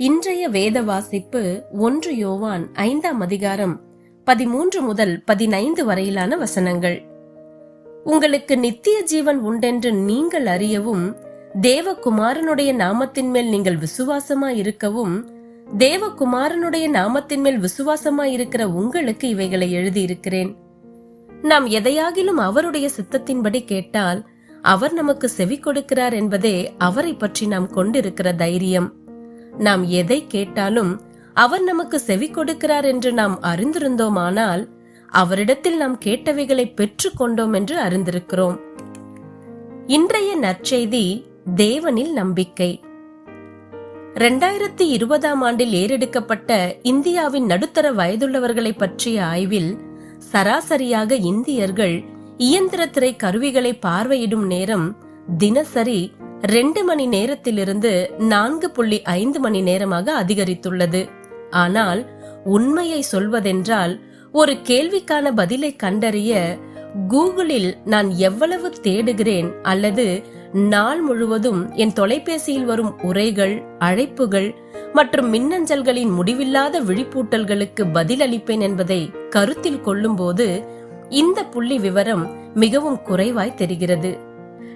இன்றைய வேத வாசிப்பு ஒன்று யோவான் ஐந்தாம் அதிகாரம் பதிமூன்று முதல் பதினைந்து வரையிலான வசனங்கள். உங்களுக்கு நித்திய ஜீவன் உண்டென்று நீங்கள் அறியவும் தேவகுமாரனுடைய நாமத்தின் மேல் நீங்கள் விசுவாசமா இருக்கவும் தேவகுமாரனுடைய நாமத்தின் மேல் விசுவாசமா இருக்கிற உங்களுக்கு இவைகளை எழுதியிருக்கிறேன். நாம் எதையாகிலும் அவருடைய சித்தத்தின்படி கேட்டால் அவர் நமக்கு செவி கொடுக்கிறார் என்பதே அவரை பற்றி நாம் கொண்டிருக்கிற தைரியம். நாம் எதை கேட்டாலும் அவர் நமக்கு செவி கொடுக்கிறார் என்று நாம் அறிந்திருந்தோமானால் அவரிடத்தில் நாம் கேட்டவைகளை பெற்றுக் கொண்டோம் என்று அறிந்திருக்கிறோம். இன்றைய நற்செய்தி தேவனில் நம்பிக்கை. இரண்டாயிரத்தி இருபதாம் ஆண்டில் ஏறெடுக்கப்பட்ட இந்தியாவின் நடுத்தர வயதுள்ளவர்களை பற்றிய ஆய்வில் சராசரியாக இந்தியர்கள் இயந்திர திரை கருவிகளை பார்வையிடும் நேரம் தினசரி ரெண்டு மணி நேரத்திலிருந்து நான்கு புள்ளி ஐந்து மணி நேரமாக அதிகரித்துள்ளது. ஆனால் உண்மையை சொல்வதென்றால் ஒரு கேள்விக்கான பதிலை கண்டறிய கூகுளில் நான் எவ்வளவு தேடுகிறேன் அல்லது நாள் முழுவதும் என் தொலைபேசியில் வரும் உரைகள் அழைப்புகள் மற்றும் மின்னஞ்சல்களின் முடிவில்லாத விழிப்பூட்டல்களுக்கு பதிலளிப்பேன் என்பதை கருத்தில் கொள்ளும்போது இந்த புள்ளி விவரம் மிகவும் குறைவாய் தெரிகிறது.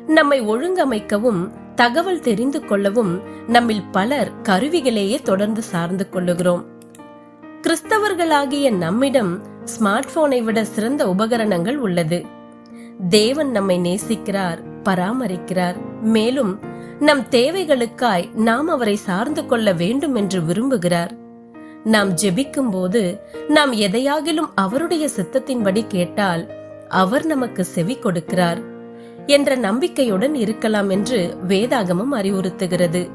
நம்மை ஒழுங்கமைக்கவும் தகவல் தெரிந்து கொள்ளவும் நம்மில் பலர் கருவிகளையே தொடர்ந்து சார்ந்து கொள்ளுகிறோம். கிறிஸ்தவர்களாகிய நம்மிடம் ஸ்மார்ட் போனை விட சிறந்த உபகரணங்கள் உள்ளது. தேவன் நம்மை நேசிக்கிறார் பராமரிக்கிறார். மேலும் நம் தேவைகளுக்காய் நாம் அவரை சார்ந்து கொள்ள வேண்டும் என்று விரும்புகிறார். நாம் ஜெபிக்கும் போது நாம் எதையாகிலும் அவருடைய சித்தத்தின்படி கேட்டால் அவர் நமக்கு செவி கொடுக்கிறார். என்ற நம்பிக்கையுடன் இருக்கலாம் என்று வேதாகமம் அறிவுறுத்துகிறது.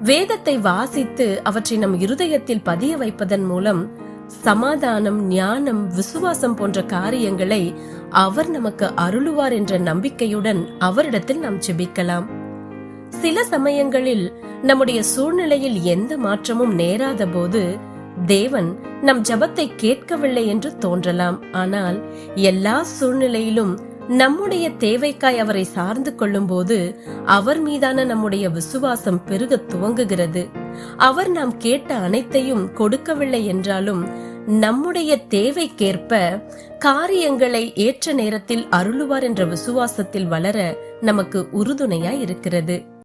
வேதத்தை வாசித்து அவற்றை நம் இருதயத்தில் பதிய வைப்பதன் மூலம் சமாதானம் ஞானம் விசுவாசம் போன்ற காரியங்களை அவர் நமக்கு அருளுவார் என்ற நம்பிக்கையுடன் அவரிடத்தில் நாம் ஜெபிக்கலாம். சில சமயங்களில் நம்முடைய சூழ்நிலையில் எந்த மாற்றமும் நேராத போது தேவன் நம் ஜபத்தை கேட்கவில்லை என்று தோன்றலாம். ஆனால் எல்லா சூழ்நிலையிலும் நம்முடைய தேவைக்காய் அவரை சார்ந்து கொள்ளும் போது அவர் மீதான நம்முடைய விசுவாசம் பெருக துவங்குகிறது. அவர் நாம் கேட்ட அனைத்தையும் கொடுக்கவில்லை என்றாலும் நம்முடைய தேவைக்கேற்ப காரியங்களை ஏற்ற நேரத்தில் அருளுவார் என்ற விசுவாசத்தில் வளர நமக்கு உறுதுணையாய் இருக்கிறது.